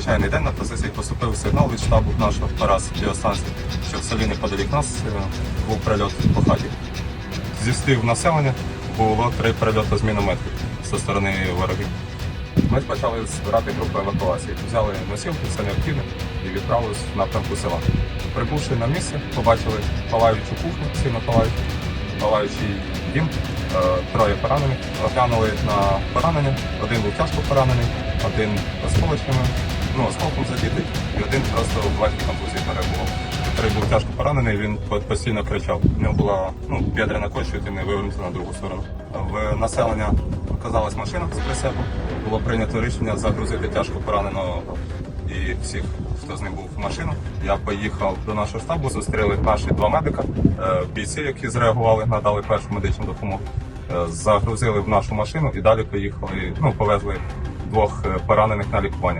звичайний день на позиції поступив сигнал від штабу нашого Тарас біостанції, що в селі неподалік нас е, був прильот по хаті. Зі слів населення було три прильоти з мінометів зі сторони ворогів. Ми почали збирати групу евакуації. Взяли носілки, все необхідне і відправились в напрямку села. Прибувши на місце, побачили палаючу кухню, сильно палаючу, палаючий дім, е, троє поранених. Оглянули на поранення. Один був тяжко поранений, один осколочними, ну, осколком задітий, і один просто в легкій контузії перебував. Який був тяжко поранений, він постійно кричав. У нього була ну, бедрена кость, чуть не вивернута на другу сторону. В населення оказалась машина з прицепу. Було прийнято рішення загрузити тяжко пораненого і всіх, хто з ним був в машину. Я поїхав до нашого штабу, зустріли наші два медика, е, бійці, які зреагували, надали першу медичну допомогу. Е, Загрузили в нашу машину і далі поїхали. Ну повезли двох е, поранених на лікування.